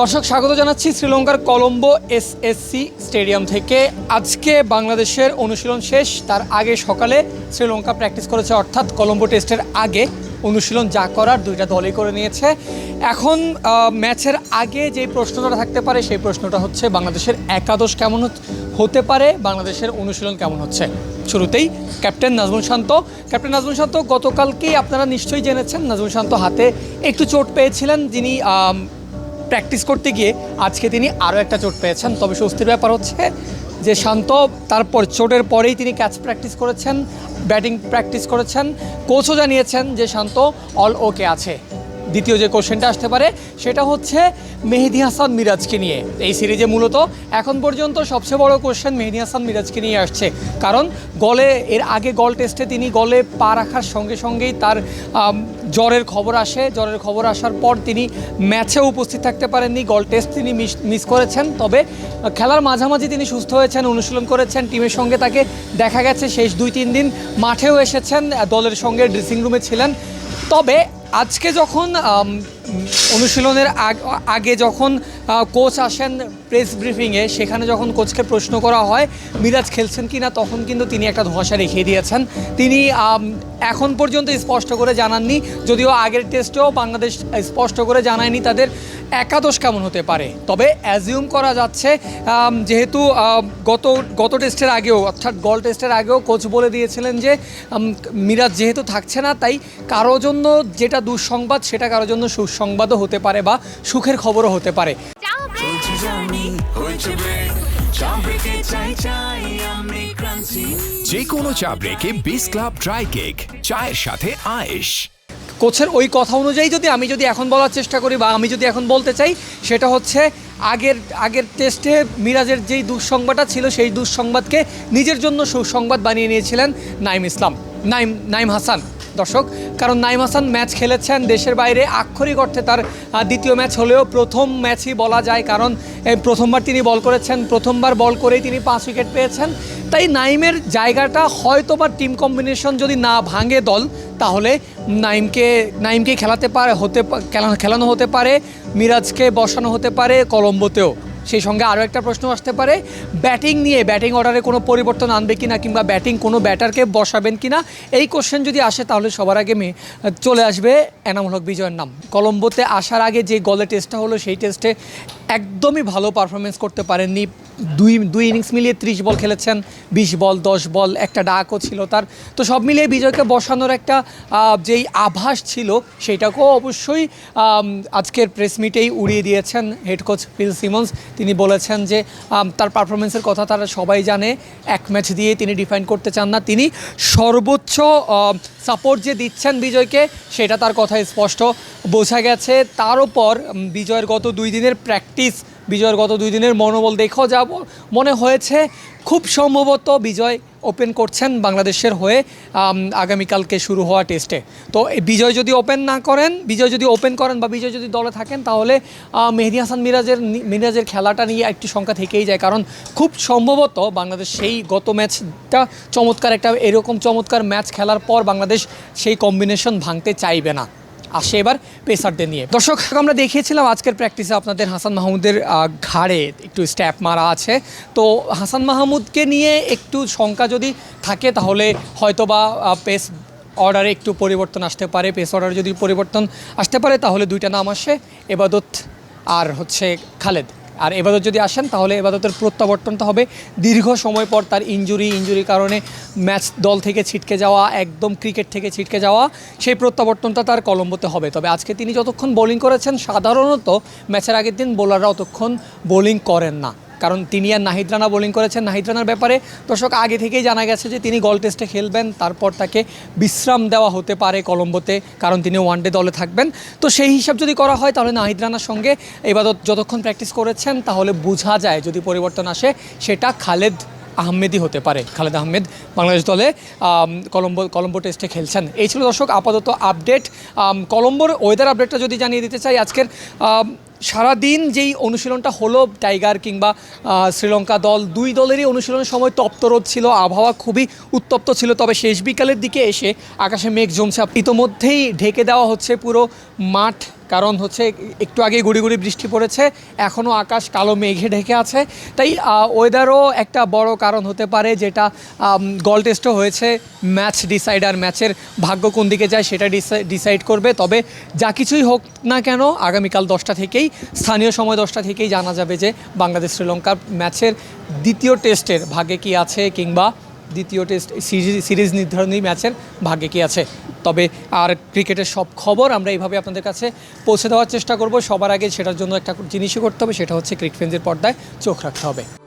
দর্শক, স্বাগত জানাচ্ছি শ্রীলঙ্কার কলম্বো এসএসসি স্টেডিয়াম থেকে। আজকে বাংলাদেশের অনুশীলন শেষ, তার আগে সকালে শ্রীলঙ্কা প্র্যাকটিস করেছে, অর্থাৎ কলম্বো টেস্টের আগে অনুশীলন যা করার দুইটা দলই করে নিয়েছে। এখন ম্যাচের আগে যে প্রশ্নটা থাকতে পারে, সেই প্রশ্নটা হচ্ছে, বাংলাদেশের একাদশ কেমন হতে পারে? বাংলাদেশের অনুশীলন কেমন হচ্ছে? শুরুতেই ক্যাপ্টেন নাজমুল শান্ত। ক্যাপ্টেন নাজমুল শান্ত, গতকালকেই আপনারা নিশ্চয়ই জেনেছেন, নাজমুল শান্ত হাতে একটু চোট পেয়েছিলেন, যিনি প্র্যাকটিস করতে গিয়ে আজকে তিনি আরও একটা চোট পেয়েছেন। তবে স্বস্তির ব্যাপার হচ্ছে যে শান্ত, তারপর চোটের পরেই তিনি ক্যাচ প্র্যাকটিস করেছেন ব্যাটিং প্র্যাকটিস করেছেন। কোচও জানিয়েছেন যে শান্ত অল ওকে আছে। দ্বিতীয় যে কোশ্চেনটা আসতে পারে, সেটা হচ্ছে মেহেদি হাসান মিরাজকে নিয়ে। এই সিরিজে মূলত এখন পর্যন্ত সবচেয়ে বড় কোশ্চেন মেহেদি হাসান মিরাজকে নিয়ে আসছে। কারণ গলে, এর আগে গল টেস্টে তিনি গলে পা রাখার সঙ্গে সঙ্গেই তার জ্বরের খবর আসে। জ্বরের খবর আসার পর তিনি ম্যাচে উপস্থিত থাকতে পারেননি। গল টেস্ট তিনি মিস মিস করেছেন। তবে খেলার মাঝামাঝি তিনি সুস্থ হয়েছেন, অনুশীলন করেছেন। টিমের সঙ্গে তাকে দেখা গেছে। শেষ দুই, তিন দিন মাঠেও এসেছেন। দলের সঙ্গে ড্রেসিং রুমে ছিলেন। তবে আজকে যখন অনুশীলনের আগ- যখন কোচ আসেন প্রেস ব্রিফিংয়ে, সেখানে যখন কোচকে প্রশ্ন করা হয়, মিরাজ খেলছেন কি না তখন কিন্তু তিনি একটা ধোঁয়াশা রেখে দিয়েছেন। তিনি এখন পর্যন্ত স্পষ্ট করে জানাননি, যদিও আগের টেস্টেও বাংলাদেশ স্পষ্ট করে জানায়নি তাদের। একাদশ কেমন হতে পারে? তবে অ্যাজিউম করা যাচ্ছে যেহেতু গত গত টেস্টের আগেও অর্থাৎ গল টেস্টের আগেও কোচ বলে দিয়েছিলেন যে মিরাজ যেহেতু থাকছে না তাই কারও জন্য যেটা দুঃসংবাদ সেটা কারও জন্য সুসংবাদও হতে পারে বা সুখের খবরও হতে পারে। যে কোনো চা ব্রেকে বিস ক্লাব ড্রাই কেক চায়ের সাথে আয়েশ। কোচের ওই কথা অনুযায়ী যদি আমি যদি এখন বলার চেষ্টা করি বা আমি যদি এখন বলতে চাই, সেটা হচ্ছে আগের আগের টেস্টে মিরাজের যেই দুঃসংবাদটা ছিল, সেই দুঃসংবাদকে নিজের জন্য সুসংবাদ বানিয়ে নিয়েছিলেন নাইম ইসলাম। নাইম নাইম হাসান। দর্শক, কারণ নাইম হাসান ম্যাচ খেলেছেন দেশের বাইরে, আক্ষরিক অর্থে তার দ্বিতীয় ম্যাচ হলেও প্রথম ম্যাচই বলা যায়, কারণ প্রথমবার তিনি বল করেছেন, প্রথমবার বল করেই তিনি পাঁচ উইকেট পেয়েছেন। তাই নাইমের জায়গাটা হয়তো বা টিম কম্বিনেশন যদি না ভাঙে দল, তাহলে নাইমকে নাইমকে খেলাতে পারে, হতে খেলা- খেলানো হতে পারে, মিরাজকে বসানো হতে পারে, কলম্বোতেও। সেই সঙ্গে আরও একটা প্রশ্ন আসতে পারে, ব্যাটিং নিয়ে ব্যাটিং অর্ডারে কোনো পরিবর্তন আনবে কি না কিংবা ব্যাটিং কোনো ব্যাটারকে বসাবেন কি না এই কোশ্চেন যদি আসে তাহলে সবার আগে মে চলে আসবে এনামুল বিজয়ের নাম। কলম্বোতে আসার আগে যে গলে টেস্টটা হলো সেই টেস্টে একদমই ভালো পারফরমেন্স করতে পারেননি। দুই দুই ইনিংস মিলিয়ে ত্রিশ বল খেলেছেন, বিশ বল, দশ বল, একটা ডাকও ছিল তার। তো সব মিলিয়ে বিজয়কে বসানোর একটা যেই আভাস ছিল সেটাকেও অবশ্যই আজকের প্রেস মিটেই উড়িয়ে দিয়েছেন হেড কোচ ফিল সিমন্স। তিনি বলেছেন যে তার পারফরমেন্সের কথা তারা সবাই জানে, এক ম্যাচ দিয়ে তিনি ডিফাইন করতে চান না। তিনি সর্বোচ্চ সাপোর্ট যে দিচ্ছেন বিজয়কে, সেটা তার কথায় স্পষ্ট। বোঝা গেছে তার ওপর বিজয়ের গত দুই দিনের প্র্যাকটিস বিজয়ের গত দুই দিনের মনোবল দেখো যাব। মনে হয়েছে খুব সম্ভবত বিজয় ওপেন করছেন বাংলাদেশের হয়ে আগামীকালকে শুরু হওয়া টেস্টে। তো বিজয় যদি ওপেন না করেন, বিজয় যদি ওপেন করেন বা বিজয় যদি দলে থাকেন, তাহলে মেহেদি হাসান মিরাজের মিরাজের খেলাটা নিয়ে একটি সংখ্যা থেকেই যায়। কারণ খুব সম্ভবত বাংলাদেশ সেই গত ম্যাচটা চমৎকার, একটা এরকম চমৎকার ম্যাচ খেলার পর বাংলাদেশ সেই কম্বিনেশন ভাঙতে চাইবে না। আসে এবার পেসারদের নিয়ে। দর্শক, আমরা দেখিয়েছিলাম আজকের প্র্যাকটিসে আপনাদের হাসান মাহমুদের ঘাড়ে একটু স্ট্যাপ মারা আছে। তো হাসান মাহমুদকে নিয়ে একটু শঙ্কা যদি থাকে, তাহলে হয়তো বা পেস অর্ডারে একটু পরিবর্তন আসতে পারে। পেস অর্ডারে যদি পরিবর্তন আসতে পারে, তাহলে দুইটা নাম আসে, এবাদত আর হচ্ছে খালেদ। আর এবাদত যদি আসেন, তাহলে এবাদতের প্রত্যাবর্তনটা হবে। দীর্ঘ সময় পর তার ইঞ্জুরি ইঞ্জুরির কারণে ম্যাচ দল থেকে ছিটকে যাওয়া, একদম ক্রিকেট থেকে ছিটকে যাওয়া, সেই প্রত্যাবর্তনটা তার কলম্বোতে হবে। তবে আজকে তিনি যতক্ষণ বোলিং করেছেন, সাধারণত ম্যাচের আগের দিন বোলাররা অতক্ষণ বোলিং করেন না। কারণ তিনি আর নাহিদ রানা বোলিং করেছেন। নাহিদ রানার ব্যাপারে দর্শক আগে থেকেই জানা গেছে যে তিনি গল টেস্টে খেলবেন, তারপর তাকে বিশ্রাম দেওয়া হতে পারে কলম্বোতে, কারণ তিনি ওয়ানডে দলে থাকবেন। তো সেই হিসাব যদি করা হয়, তাহলে নাহিদ রানার সঙ্গে এবাদত যতক্ষণ প্র্যাকটিস করেছেন, তাহলে বোঝা যায় যদি পরিবর্তন আসে, সেটা খালেদ আহমেদই হতে পারে। খালেদ আহমেদ বাংলাদেশ দলে কলম্বো কলম্বো টেস্টে খেলছেন। এই ছিল দর্শক আপাতত আপডেট কলম্বোর ওয়েদার আপডেটটা যদি জানিয়ে দিতে চাই, আজকের সারাদিন যেই অনুশীলনটা হলো, টাইগার কিংবা শ্রীলঙ্কা দল, দুই দলেরই অনুশীলনের সময় তপ্তরোধ ছিল, আবহাওয়া খুবই উত্তপ্ত ছিল। তবে শেষ বিকালের দিকে এসে আকাশে মেঘ জমছে। ইতোমধ্যেই ঢেকে দেওয়া হচ্ছে পুরো মাঠ কারণ হচ্ছে একটু আগে গুড়ি গুড়ি বৃষ্টি পড়েছে, এখনও আকাশ কালো মেঘে ঢেকে আছে। তাই ওয়েদারও একটা বড় কারণ হতে পারে যেটা গল টেস্টও হয়েছে ম্যাচ ডিসাইডার ম্যাচের ভাগ্য কোন দিকে যায় সেটা ডিসাইড করবে। তবে যা কিছুই হোক না কেন, আগামীকাল দশটা থেকেই, স্থানীয় সময় দশটা থেকেই জানা যাবে যে বাংলাদেশ শ্রীলঙ্কার ম্যাচের দ্বিতীয় টেস্টের ভাগে কি আছে কিংবা দ্বিতীয় টেস্ট সিরিজ সিরিজ নির্ধারণী ম্যাচের ভাগ্যে কি আছে? তবে আর ক্রিকেটের সব খবর আমরা এইভাবে আপনাদের কাছে পৌঁছে দেওয়ার চেষ্টা করব। সবার আগে সেটার জন্য একটা জিনিসই করতে হবে, সেটা হচ্ছে ক্রিকেট ফেন্সের পর্দায় চোখ রাখতে হবে।